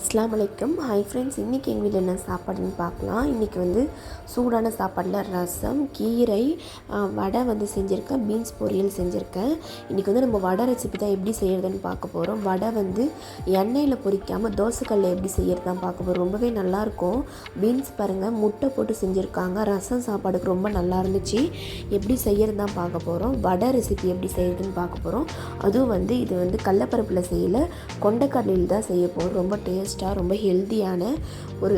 அஸ்லாம் வலைக்கம் hi friends இன்றைக்கி எங்கள் வீட்டில் என்ன சாப்பாடுன்னு பார்க்கலாம் இன்றைக்கி வந்து சூடான சாப்பாடில் ரசம் கீரை வடை வந்து செஞ்சுருக்கேன். பீன்ஸ் பொரியல் செஞ்சுருக்கேன். இன்றைக்கி வந்து நம்ம வடை ரெசிபி தான் எப்படி செய்கிறதுன்னு பார்க்க போகிறோம் வடை வந்து எண்ணெயில் பொரிக்காமல் தோசைக்கல்ல எப்படி செய்கிறது தான் பார்க்க போகிறோம் ரொம்பவே நல்லாயிருக்கும். பீன்ஸ் பாருங்கள் முட்டை போட்டு செஞ்சுருக்காங்க. ரசம் சாப்பாடுக்கு ரொம்ப நல்லா இருந்துச்சு. எப்படி செய்கிறது தான் பார்க்க போகிறோம் வடை ரெசிபி எப்படி செய்கிறதுன்னு பார்க்க போகிறோம் அதுவும் வந்து இது வந்து கடலப்பருப்பில் செய்யலை. கொண்டைக்கடலையில் தான் செய்ய போகிறோம் ரொம்ப டேஸ்ட் டேஸ்ட்டாக ரொம்ப ஹெல்த்தியான ஒரு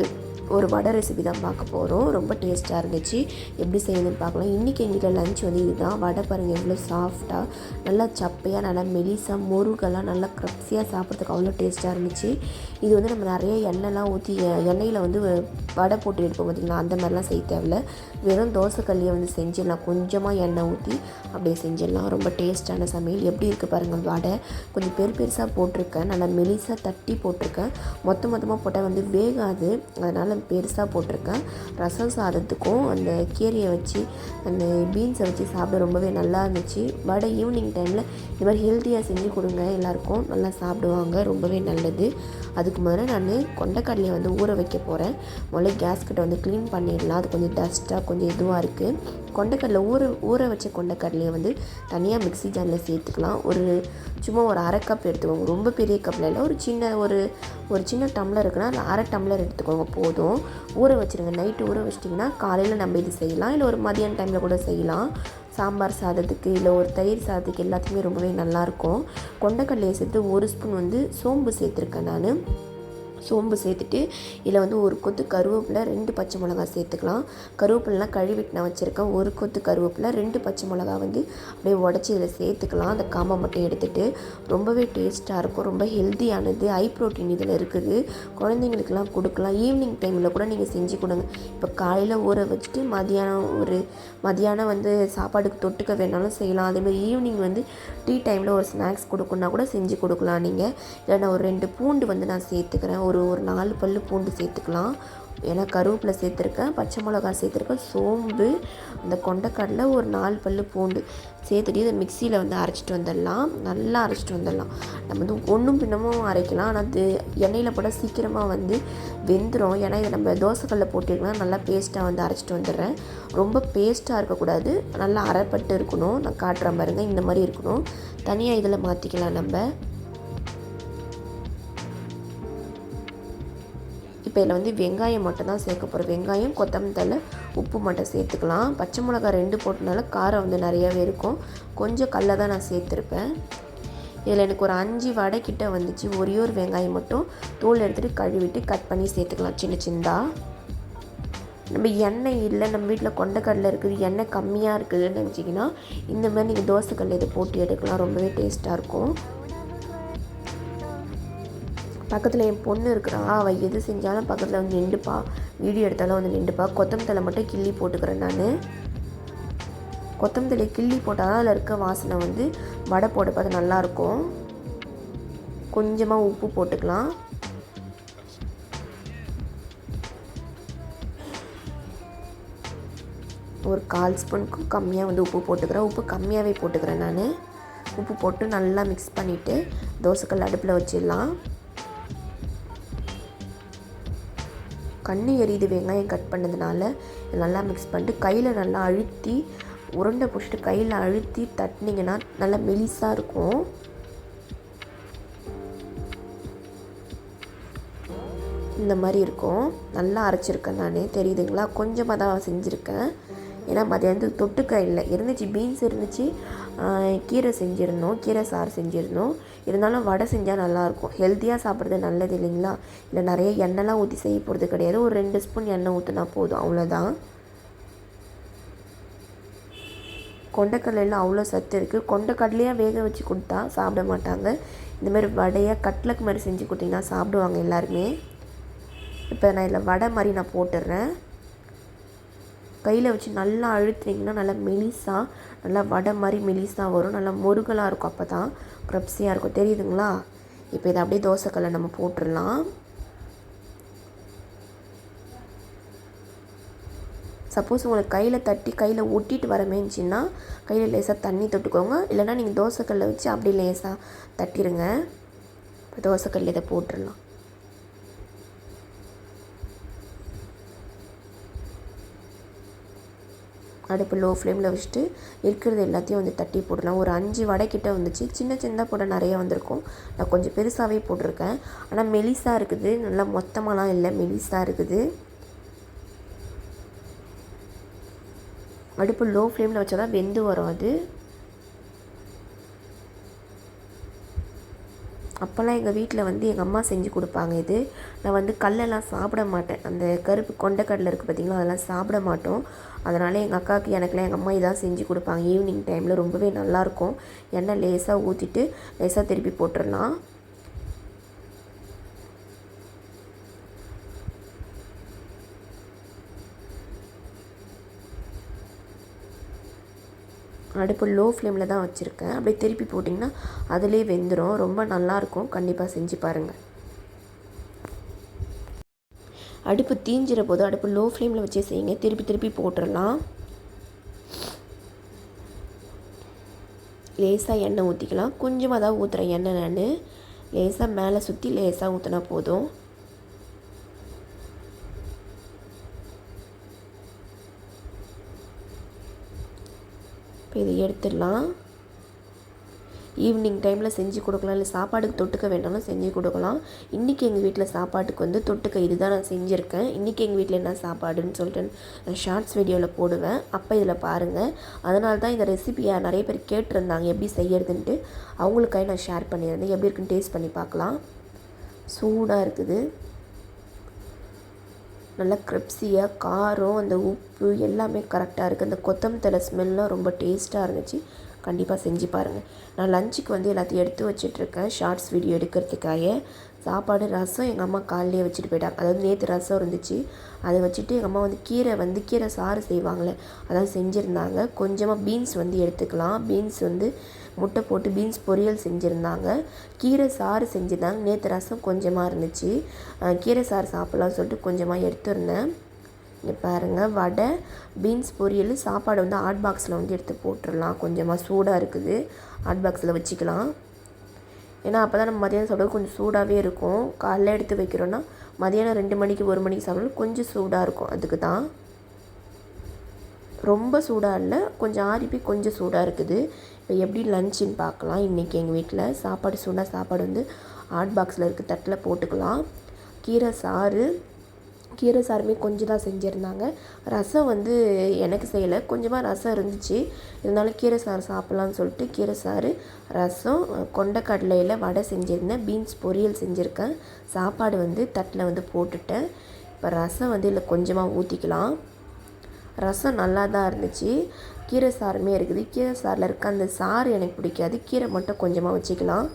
ஒரு வடை ரெசிபி தான் பார்க்க போகிறோம் ரொம்ப டேஸ்ட்டாக இருந்துச்சு. எப்படி செய்யணும்னு பார்க்கலாம். இன்றைக்கி எங்கள் லஞ்ச் வந்து இதுதான். வடை பாருங்கள் எவ்வளோ சாஃப்டாக நல்லா சப்பையாக நல்லா மெலிசாக முருகெல்லாம் நல்லா க்ரப்ஸியாக சாப்பிட்றதுக்கு அவ்வளோ டேஸ்ட்டாக இருந்துச்சு. இது வந்து நம்ம நிறைய எண்ணெய்லாம் ஊற்றி எண்ணெயில் வந்து வடை போட்டு எடுப்போம் பார்த்திங்களா அந்த மாதிரிலாம் செய்ய தேவையில்ல. வெறும் தோசைக்கல்லியை வந்து செஞ்சிடலாம். கொஞ்சமாக எண்ணெய் ஊற்றி அப்படியே செஞ்சிடலாம். ரொம்ப டேஸ்ட்டான சமையல். எப்படி இருக்குது பாருங்கள் வடை கொஞ்சம் பெரு பெருசாக போட்டிருக்கேன். நல்லா மெலிசாக தட்டி போட்டிருக்கேன். மொத்த மொத்தமாக போட்டால் வந்து வேகாது. அதனால் பெருசாக போட்டிருக்கேன். ரசம் சாதத்துக்கும் அந்த கீரையை வச்சு அந்த பீன்ஸை வச்சு சாப்பிட ரொம்பவே நல்லா இருந்துச்சு. வடை ஈவினிங் டைமில் இந்த மாதிரி ஹெல்த்தியாக செஞ்சு கொடுங்க. எல்லாருக்கும் நல்லா சாப்பிடுவாங்க. ரொம்பவே நல்லது. அதுக்கு முதல்ல நான் கொண்டைக்கடலையை வந்து ஊற வைக்க போகிறேன் முதல்ல கேஸ் கிட்ட வந்து க்ளீன் பண்ணிடலாம். அது கொஞ்சம் டஸ்ட்டாக கொஞ்சம் இதுவாக இருக்குது கொண்டைக்கடலை ஊற ஊற வச்ச கொண்டைக்கடலையை வந்து தனியாக மிக்ஸி ஜாரில் சேர்த்துக்கலாம். ஒரு சும்மா ஒரு அரை கப் எடுத்துக்கோங்க. ரொம்ப பெரிய கப்பில் இல்லை ஒரு சின்ன ஒரு ஒரு சின்ன டம்ளர் இருக்குன்னா அதில் அரை டம்ளர் எடுத்துக்கோங்க. போதும். ஊற வச்சுருங்க. நைட்டு ஊற வச்சிட்டிங்கன்னா காலையில் நம்ம இது செய்யலாம். இல்லை ஒரு மதியான டைமில் கூட செய்யலாம். சாம்பார் சாதத்துக்கு இல்லை ஒரு தயிர் சாதத்துக்கு எல்லாத்துக்குமே ரொம்பவே நல்லாயிருக்கும் கொண்டைக்கடலையை சேர்த்து ஒரு ஸ்பூன் வந்து சோம்பு சேர்த்துருக்கேன் நான். சோம்பு சேர்த்துட்டு இதில் வந்து ஒரு கொத்து கருவேப்பிலை ரெண்டு பச்சை மிளகா சேர்த்துக்கலாம். கருவேப்பிலாம் கழுவிட்டு நான் வச்சுருக்கேன். ஒரு கொத்து கருவேப்பிலை ரெண்டு பச்சை மிளகா வந்து அப்படியே உடச்சி இதில் சேர்த்துக்கலாம். அந்த காம்பை மட்டும் எடுத்துட்டு ரொம்பவே டேஸ்ட்டாக இருக்கும். ரொம்ப ஹெல்த்தியானது ஹை ப்ரோட்டீன் இதில் இருக்குது. குழந்தைங்களுக்கெல்லாம் கொடுக்கலாம். ஈவினிங் டைமில் கூட நீங்கள் செஞ்சு கொடுங்க. இப்போ காலையில் ஊற வச்சுட்டு மதியானம் ஒரு மதியானம் வந்து சாப்பாடுக்கு தொட்டுக்க வேணாலும் செய்யலாம். அதேமாதிரி ஈவினிங் வந்து டீ டைமில் ஒரு ஸ்நாக்ஸ் கொடுக்கணுன்னா கூட செஞ்சு கொடுக்கலாம் நீங்கள். இல்லை நான் ஒரு ரெண்டு பூண்டு வந்து நான் சேர்த்துக்கிறேன். ஒரு ஒரு ஒரு நாலு பல் பூண்டு சேர்த்துக்கலாம். ஏன்னா கருவேப்பிலை சேர்த்துருக்கேன் பச்சை மிளகா சேர்த்துருக்கேன் சோம்பு இந்த கொண்டைக்கடலை ஒரு நாலு பல் பூண்டு சேர்த்துட்டு இதை மிக்சியில் வந்து அரைச்சிட்டு வந்துடலாம். நல்லா அரைச்சிட்டு வந்துடலாம். நம்ம வந்து ஒன்றும் பின்னமும் அரைக்கலாம். ஆனால் அது எண்ணெயில் போட சீக்கிரமாக வந்து வெந்துடும் ஏன்னா இதை நம்ம தோசைக்கல்லில் போட்டிருக்கலாம் நல்லா பேஸ்ட்டாக வந்து அரைச்சிட்டு வந்துடுறேன். ரொம்ப பேஸ்ட்டாக இருக்கக்கூடாது. நல்லா அரைப்பட்டு இருக்கணும். நான் காட்டுற பாருங்க. இந்த மாதிரி இருக்கணும். தனியாக இதில் மாற்றிக்கலாம் நம்ம. இப்போ இதில் வந்து வெங்காயம் மட்டும் தான் சேர்க்க போகிறோம் வெங்காயம் கொத்தமல்லி உப்பு மட்டும் சேர்த்துக்கலாம். பச்சை மிளகாய் ரெண்டு போட்டனால காரம் வந்து நிறையாவே இருக்கும். கொஞ்சம் கல்லை தான் நான் சேர்த்துருப்பேன். இதில் எனக்கு ஒரு அஞ்சு வடை கிட்ட வந்துச்சு. ஒரே ஒரு வெங்காயம் மட்டும் தோல் எடுத்துகிட்டு கழுவிட்டு கட் பண்ணி சேர்த்துக்கலாம் சின்ன சின்னதாக நம்ம எண்ணெய் இல்லை நம்ம வீட்டில் கொண்டைக்கடலை இருக்குது எண்ணெய் கம்மியாக இருக்குதுன்னு நினச்சிங்கன்னா இந்த மாதிரி நீங்கள் தோசைக்கல்லை இதை போட்டு எடுக்கலாம். ரொம்பவே டேஸ்ட்டாக இருக்கும். பக்கத்தில் என் பொண்ணு இருக்கிறான் அவள் எது செஞ்சாலும் பக்கத்தில் வந்து நின்றுப்பா. வீடியோ எடுத்தாலும் வந்து நின்றுப்பா. கொத்தமல்லி மட்டும் கிள்ளி போட்டுக்கிறேன் நான். கொத்தமல்லி கிள்ளி போட்டால் தான் அதில் இருக்க வாசனை வந்து வடை போட பார்த்து நல்லாயிருக்கும். கொஞ்சமாக உப்பு போட்டுக்கலாம். ஒரு கால் ஸ்பூனுக்கும் கம்மியாக வந்து உப்பு போட்டுக்கிறேன். உப்பு கம்மியாகவே போட்டுக்கிறேன் நான். உப்பு போட்டு நல்லா மிக்ஸ் பண்ணிவிட்டு தோசைக்கல் அடுப்பில் வச்சிடலாம். கண்ணு எரியுது வெங்காயம் கட் பண்ணதுனால நல்லா மிக்ஸ் பண்ணிட்டு கையில் நல்லா அழுத்தி உருண்டை பிடிச்சிட்டு கையில் அழுத்தி தட்டினீங்கன்னா நல்லா மெலிசாக இருக்கும். இந்த மாதிரி இருக்கும். நல்லா அரைச்சிருக்கேன் நான். தெரியுதுங்களா? கொஞ்சமாக தான் செஞ்சுருக்கேன். ஏன்னா மதியானத்துக்கு தொட்டுக்க இல்லை. இருந்துச்சு பீன்ஸ் இருந்துச்சு கீரை செஞ்சுருந்தோம் கீரை சாறு செஞ்சுருந்தோம். இருந்தாலும் வடை செஞ்சால் நல்லாயிருக்கும். ஹெல்த்தியாக சாப்பிட்றது நல்லது இல்லைங்களா? இல்லை நிறைய எண்ணெய்லாம் ஊற்றி செய்ய போகிறது கிடையாது. ஒரு ரெண்டு ஸ்பூன் எண்ணெய் ஊற்றினா போதும். அவ்வளோதான். கொண்டைக்கடலையில் அவ்வளோ சத்து இருக்குது கொண்டைக்கடலையாக வேக வச்சு கொடுத்தா சாப்பிட மாட்டாங்க. இந்தமாரி வடையாக கட்லக் மாதிரி செஞ்சு கொடுத்தீங்கன்னா சாப்பிடுவாங்க எல்லாருமே. இப்போ நான் இதில் வடை மாதிரி நான் போட்டுடுறேன். கையில் வச்சு நல்லா அழுத்தினீங்கன்னா நல்லா மெலிசாக நல்லா வடை மாதிரி மெலிசாக வரும். நல்லா முருகலாக இருக்கும் அப்போ தான் க்ரப்ஸியாக இருக்கும். தெரியுதுங்களா? இப்போ இதை அப்படியே தோசைக்கல்லை நம்ம போட்டுடலாம். சப்போஸ் உங்களுக்கு கையில் தட்டி கையில் ஒட்டிட்டு வரமேஞ்சின்னா கையில் லேசாக தண்ணி தொட்டுக்கோங்க. இல்லைன்னா நீங்கள் தோசைக்கல்லை வச்சு அப்படியே லேசாக தட்டிடுங்க இப்போ தோசைக்கல் இதை போட்டுடலாம். அடுப்பு லோ ஃப்ளேமில் வச்சுட்டு இருக்கிறது எல்லாத்தையும் வந்து தட்டி போடலாம். ஒரு அஞ்சு வடை கிட்ட வந்துச்சு. சின்ன சின்னதாக போட நிறைய வந்திருக்கும். நான் கொஞ்சம் பெருசாகவே போட்டிருக்கேன். ஆனால் மெலிசாக இருக்குது. நல்லா மொத்தமாலாம் இல்லை. மெலிசாக இருக்குது. அடுப்பு லோ ஃப்ளேமில் வச்சா தான் வெந்து வரும் அது. அப்போல்லாம் எங்கள் வீட்டில் வந்து எங்கள் அம்மா செஞ்சு கொடுப்பாங்க இது. நான் வந்து கல்லெல்லாம் சாப்பிட மாட்டேன். அந்த கருப்பு கொண்டக்கடலை இருக்குது பார்த்திங்களா அதெல்லாம் சாப்பிட மாட்டோம். அதனால் எங்கள் அக்காவுக்கு எனக்குலாம் எங்கள் அம்மா இதான் செஞ்சு கொடுப்பாங்க. ஈவினிங் டைமில் ரொம்பவே நல்லாயிருக்கும். எண்ணெய் லேசாக ஊற்றிட்டு லேசாக திருப்பி போட்டுடலாம். அடுப்பு லோ ஃப்ளேமில் தான் வச்சுருக்கேன். அப்படியே திருப்பி போட்டிங்கன்னா அதிலே வெந்துடும் ரொம்ப நல்லாயிருக்கும் கண்டிப்பாக செஞ்சு பாருங்கள் அடுப்பு தீஞ்சிற போது அடுப்பு லோ ஃப்ளேமில் வச்சே செய்யுங்க. திருப்பி திருப்பி போட்டுடலாம் லேசாக எண்ணெய் ஊற்றிக்கலாம் கொஞ்சமாக தான் ஊற்றுறேன் எண்ணெய் நான். லேசாக மேலே சுற்றி லேசாக ஊற்றினா போதும். இப்போ இதை எடுத்துடலாம். ஈவினிங் டைமில் செஞ்சு கொடுக்கலாம். இல்லை சாப்பாடுக்கு தொட்டுக்க வேண்டாலும் செஞ்சு கொடுக்கலாம். இன்றைக்கி எங்கள் வீட்டில் சாப்பாட்டுக்கு வந்து தொட்டுக்க இது தான் நான் செஞ்சுருக்கேன். இன்றைக்கி எங்கள் வீட்டில் என்ன சாப்பாடுன்னு சொல்லிட்டு நான் ஷார்ட்ஸ் வீடியோவில் போடுவேன். அப்போ இதில் பாருங்கள் அதனால தான் இந்த ரெசிபியை நிறைய பேர் கேட்டிருந்தாங்க. எப்படி செய்யறதுன்ட்டு. அவங்களுக்காக நான் ஷேர் பண்ணியிருந்தேன். எப்படி இருக்குன்னு டேஸ்ட் பண்ணி பார்க்கலாம். சூடாக இருக்குது. நல்லா க்ரிப்ஸியாக காரம் அந்த உப்பு எல்லாமே கரெக்டாக இருக்குது அந்த கொத்தமத்தலை ஸ்மெல்லாம் ரொம்ப டேஸ்ட்டாக இருந்துச்சு. கண்டிப்பாக செஞ்சு பாருங்கள் நான் லஞ்சுக்கு வந்து எல்லாத்தையும் எடுத்து வச்சிட்ருக்கேன் ஷார்ட்ஸ் வீடியோ எடுக்கிறதுக்காக. சாப்பாடு ரசம் எங்கள் அம்மா காலையிலே வச்சுட்டு போயிட்டாங்க. அதாவது நேற்று ரசம் இருந்துச்சு. அதை வச்சுட்டு எங்கள் அம்மா வந்து கீரை வந்து கீரை சாறு செய்வாங்களே அதான் செஞ்சுருந்தாங்க. கொஞ்சமாக பீன்ஸ் வந்து எடுத்துக்கலாம். பீன்ஸ் வந்து முட்டை போட்டு பீன்ஸ் பொரியல் செஞ்சுருந்தாங்க. கீரை சாறு செஞ்சுருந்தாங்க நேற்று ரசம் கொஞ்சமாக இருந்துச்சு. கீரை சாறு சாப்பிட்லாம்னு சொல்லிட்டு கொஞ்சமாக எடுத்துருந்தேன் இங்கே பாருங்கள் வடை பீன்ஸ் பொரியல் சாப்பாடு வந்து ஹாட் பாக்ஸில் வந்து எடுத்து போட்டுடலாம் கொஞ்சமாக சூடாக இருக்குது. ஹாட் பாக்ஸில் வச்சுக்கலாம். ஏன்னா அப்போ தான் நம்ம மதியானம் சாப்பிட கொஞ்சம் சூடாகவே இருக்கும். காலைல எடுத்து வைக்கிறோன்னா மதியானம் ரெண்டு மணிக்கு ஒரு மணிக்கு சாப்பிடணும் கொஞ்சம் சூடாக இருக்கும். அதுக்கு தான். ரொம்ப சூடாக இல்லை. கொஞ்சம் ஆறி போய் கொஞ்சம் சூடாக இருக்குது. இப்போ எப்படி லஞ்சுன்னு பார்க்கலாம். இன்றைக்கி எங்கள் வீட்டில் சாப்பாடு சூடாக சாப்பாடு வந்து ஹாட் பாக்ஸில் இருக்க தட்டில் போட்டுக்கலாம். கீரை சாறு. கீரை சாருமே கொஞ்சம் தான் செஞ்சுருந்தாங்க. ரசம் வந்து எனக்கு செய்யலை. கொஞ்சமாக ரசம் இருந்துச்சு. இருந்தாலும் கீரை சாறு சாப்பிட்லான்னு சொல்லிட்டு கீரை சாறு ரசம் கொண்டக்கடலையில் வடை செஞ்சுருந்தேன். பீன்ஸ் பொரியல் செஞ்சுருக்கேன். சாப்பாடு வந்து தட்டில் வந்து போட்டுட்டேன். இப்போ ரசம் வந்து இதில் கொஞ்சமாக ஊற்றிக்கலாம் ரசம் நல்லா தான் இருந்துச்சு. கீரை சாருமே இருக்குது. கீரை சாரில் இருக்க அந்த சாறு எனக்கு பிடிக்காது. கீரை மட்டும் கொஞ்சமாக வச்சுக்கலாம்.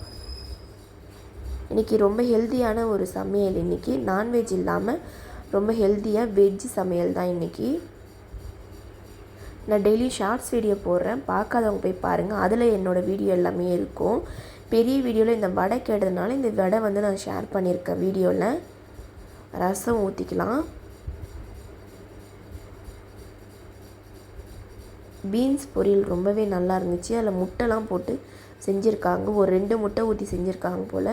இன்றைக்கி ரொம்ப ஹெல்த்தியான ஒரு சமையல் இன்றைக்கி நான்வெஜ் இல்லாமல் ரொம்ப ஹெல்த்தியாக வெஜ் சமையல் தான் இன்றைக்கி நான் டெய்லி ஷார்ட்ஸ் வீடியோ போடுறேன். பார்க்காதவங்க போய் பாருங்கள் அதில் என்னோடய வீடியோ எல்லாமே இருக்கும். பெரிய வீடியோவில் இந்த வடை கேட்டதுனால இந்த வடை வந்து நான் ஷேர் பண்ணியிருக்கேன் வீடியோவில் ரசம் ஊற்றிக்கலாம் பீன்ஸ் பொரியல் ரொம்பவே நல்லா இருந்துச்சு. அதில் முட்டைலாம் போட்டு செஞ்சுருக்காங்க. ஒரு ரெண்டு முட்டை ஊற்றி செஞ்சுருக்காங்க போல்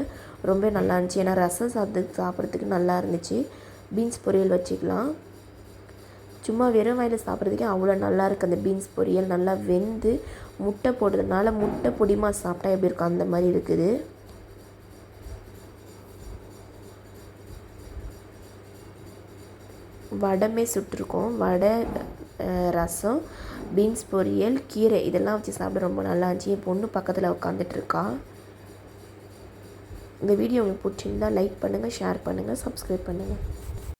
ரொம்ப நல்லா இருந்துச்சு. ஏன்னா ரசம் சாப்பிட்டு சாப்பிட்றதுக்கு நல்லா இருந்துச்சு. பீன்ஸ் பொரியல் வச்சுக்கலாம். சும்மா வெறும் வாயில் சாப்பிட்றதுக்கே அவ்வளோ நல்லா இருக்குது அந்த பீன்ஸ் பொரியல். நல்லா வெந்து முட்டை போடுறதுனால முட்டை பொடிமா சாப்பிட்டா எப்படி இருக்கும்? அந்த மாதிரி இருக்குது. வடைமே சுட்டிருக்கோம். வடை ரசம் பீன்ஸ் பொரியல் கீரை இதெல்லாம் வச்சு சாப்பிட ரொம்ப நல்லா இருந்துச்சு. என் பொண்ணு பக்கத்தில் உட்காந்துட்ருக்கா இந்த வீடியோ உங்களுக்கு பிடிச்சிருந்தா லைக் பண்ணுங்கள் ஷேர் பண்ணுங்கள் சப்ஸ்கிரைப் பண்ணுங்கள்